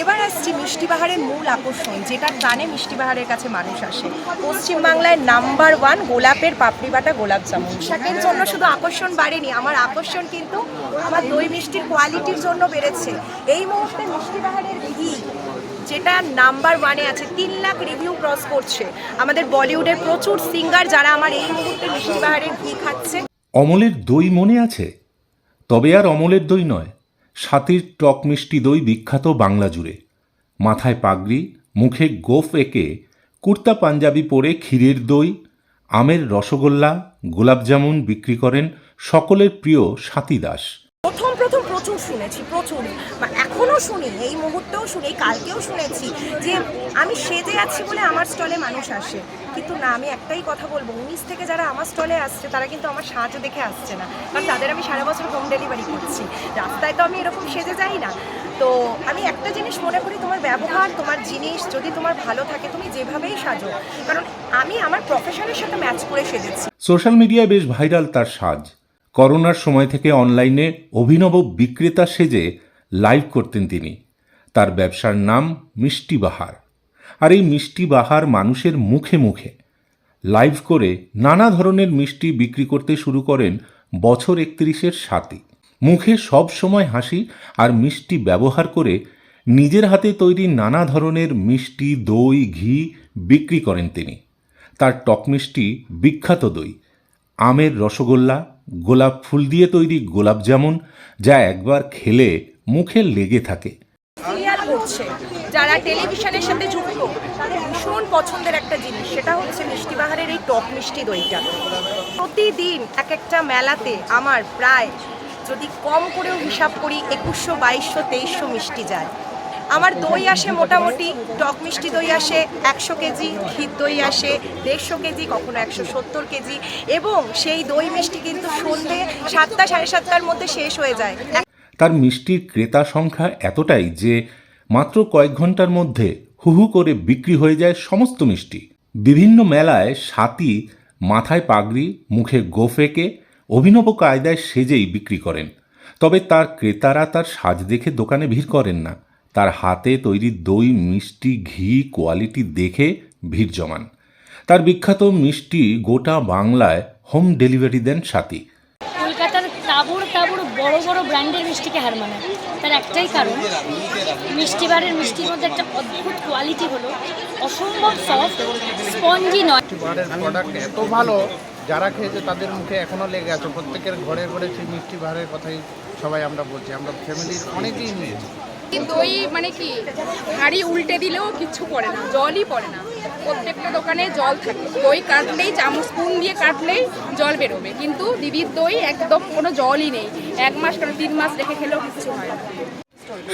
এবার আসছি মিষ্টিবাহারের মূল আকর্ষণ যেটা টানে মিষ্টিবাহারের কাছে মানুষ আসে। পশ্চিমবাংলায় নাম্বার ওয়ান গোলাপের পাপড়ি বাটা গোলাপ জামুন। শাকের জন্য শুধু আকর্ষণ বাড়েনি আমার আকর্ষণ কিন্তু আমার দই মিষ্টির কোয়ালিটির জন্য বেড়েছে। এই মুহূর্তে মিষ্টিবাহারের ঘি যেটা নাম্বার ওয়ানে আছে তিন লাখ রিভিউ ক্রস করছে। আমাদের বলিউডের প্রচুর সিঙ্গার যারা আমার এই মুহূর্তে মিষ্টিবাহারের ঘি খাচ্ছে। অমলের দই মনে আছে? তবে আর অমলের দই নয় সাতির টক মিষ্টি দই বিখ্যাত বাংলা জুড়ে। মাথায় পাগড়ি, মুখে গোফ এঁকে কুর্তা পাঞ্জাবি পরে ক্ষীরের দই, আমের রসগোল্লা, গোলাপজামুন বিক্রি করেন সকলের প্রিয় সাতি দাস। প্রথম প্রচুর শুনেছি, প্রচুর। এখনও শুনি, এই মুহূর্তেও শুনি কালকেও শুনেছি যে আমি সেজে আছি বলে আমার স্টলে মানুষ আসে। কিন্তু না, আমি একটাই কথা বলব, উনিশ থেকে যারা আমার স্টলে আসছে, তারা কিন্তু আমার সাহায্য দেখে আসছে না। কারণ তাদের আমি সারা বছর হোম ডেলিভারি করছি। রাস্তায় তো আমি এরকম সেজে যাই না। তো আমি একটা জিনিস মনে করি, তোমার ব্যবহার, তোমার জিনিস যদি তোমার ভালো থাকে, তুমি যেভাবেই সাজো। কারণ আমি আমার প্রফেশনের সাথে ম্যাচ করে সেজেছি। সোশ্যাল মিডিয়ায় বেশ ভাইরাল তার সাজ। করোনার সময় থেকে অনলাইনে অভিনব বিক্রেতা সেজে লাইভ করতেন তিনি। তার ব্যবসার নাম মিষ্টি বাহার। আর এই মিষ্টি বাহার মানুষের মুখে মুখে। লাইভ করে নানা ধরনের মিষ্টি বিক্রি করতে শুরু করেন বছর একত্রিশের সাথে। মুখে সব সময় হাসি আর মিষ্টি ব্যবহার করে নিজের হাতে তৈরি নানা ধরনের মিষ্টি, দই, ঘি বিক্রি করেন তিনি। তার টক মিষ্টি বিখ্যাত দই, আমের রসগোল্লা গোলাপ ফুল দিয়ে তৈরি গোলাপ জামুন, যা একবার খেলে মুখে লেগে থাকে। যারা টেলিভিশনের সাথে যুক্ত ভীষণ পছন্দের একটা জিনিস, সেটা হচ্ছে মিষ্টি বাহারের এই টক মিষ্টি দইটা। প্রতিদিন এক একটা মেলাতে আমার প্রায় যদি কম করেও হিসাব করি, একুশশো বাইশশো তেইশশো মিষ্টি যায়। আমার দই আসে মোটামুটি, টক মিষ্টি দই আসে, একশো কেজি, ক্ষীর দই আসে, দেড়শো কেজি, কখনো একশো সত্তর কেজি, এবং সেই দই মিষ্টি কিন্তু সন্ধে সাতটা, সাড়ে সাতটার মধ্যে শেষ হয়ে যায়। তার মিষ্টির ক্রেতা সংখ্যা এতটাই যে মাত্র কয়েক ঘণ্টার মধ্যে হুহু করে বিক্রি হয়ে যায় সমস্ত মিষ্টি। বিভিন্ন মেলায় সাতি মাথায় পাগড়ি, মুখে গোফেকে অভিনব কায়দায় সেজেই বিক্রি করেন। তবে তার ক্রেতারা তার সাজ দেখে দোকানে ভিড় করেন না। তার হাতে তৈরি দই মিষ্টি ঘি কোয়ালিটি দেখে ভিড় জমান। তার বিখ্যাত মিষ্টি গোটা বাংলায় হোম ডেলিভারি দেন সাথী। কলকাতার তাবড় তাবড় বড় বড় ব্র্যান্ডের মিষ্টিকে হার মানায় তার একটাই কারণ মিষ্টি বারের মিষ্টির মধ্যে একটা অদ্ভুত কোয়ালিটি হলো অসম্ভব সফট স্পঞ্জি নয়। বারের প্রোডাক্ট এত ভালো যারা খেয়েছে তাদের মুখে এখনও লেগে আছে। প্রত্যেকের ঘরে ঘরে সেই মিষ্টি ভারের কথাই সবাই আমরা বলছি। আমরা ফ্যামিলির অনেকেই নিয়েছি। দই মানে কি, হাঁড়ি উল্টে দিলেও কিচ্ছু পড়ে না, জলই পড়ে না। প্রত্যেকটা দোকানে জল থাকে। দই কাটলেই, চামচ স্পুন দিয়ে কাটলেই জল বেরোবে। কিন্তু দিদির দই একদম কোনো জলই নেই। এক মাস কেন, তিন মাস রেখে খেলেও কিচ্ছু হয় না।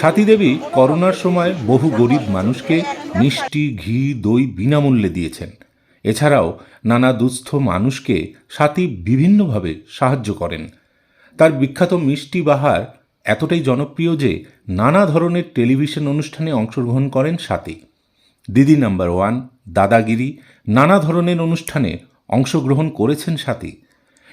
সাথী দেবী করোনার সময় বহু গরিব মানুষকে মিষ্টি, ঘি, দই বিনামূল্যে দিয়েছেন। এছাড়াও নানা দুস্থ মানুষকে সাথী বিভিন্নভাবে সাহায্য করেন। তার বিখ্যাত মিষ্টি বাহার এতটাই জনপ্রিয় যে নানা ধরনের টেলিভিশন অনুষ্ঠানে অংশগ্রহণ করেন সাথী। দিদি নাম্বার ওয়ান, দাদাগিরি, নানা ধরনের অনুষ্ঠানে অংশগ্রহণ করেছেন সাথী।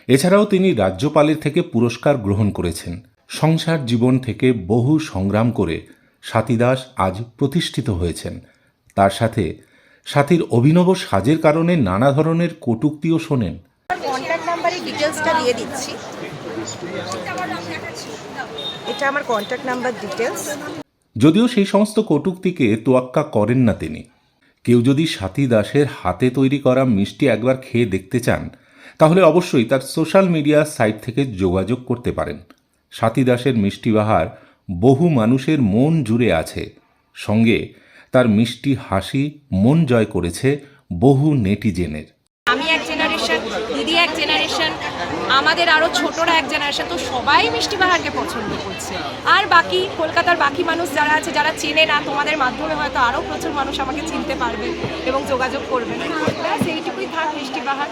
এছাড়াও তিনি রাজ্যপালের থেকে পুরস্কার গ্রহণ করেছেন। সংসার জীবন থেকে বহু সংগ্রাম করে সাথী দাস আজ প্রতিষ্ঠিত হয়েছেন। তার সাথে সাথীর অভিনব সাজের কারণে নানা ধরনের কটূক্তিও শোনেন। ডিটেলসটা দিয়ে দিচ্ছি। এটা আমার কন্ট্যাক্ট নাম্বার ডিটেলস যদিও সেই সমস্ত কটূক্তিকে তোয়াক্কা করেন না তিনি। কেউ যদি সাথী দাসের হাতে তৈরি করা মিষ্টি একবার খেয়ে দেখতে চান, তাহলে অবশ্যই তার সোশ্যাল মিডিয়া সাইট থেকে যোগাযোগ করতে পারেন। সাথী দাসের মিষ্টি বাহার বহু মানুষের মন জুড়ে আছে। সঙ্গে তার মিষ্টি হাসি মন জয় করেছে বহু নেটিজেনের আমি এক জেনারেশন দিদি এক জেনারেশন আমাদের আরও ছোটরা এক জেনারেশন তো সবাই মিষ্টি বাহারকে পছন্দ করছে। আর বাকি, কলকাতার বাকি মানুষ যারা আছে, যারা চেনে না, তোমাদের মাধ্যমে হয়তো আরও প্রচুর মানুষ আমাকে চিনতে পারবে এবং যোগাযোগ করবে। ব্যাস, এইটুকুই থাক মিষ্টি বাহার।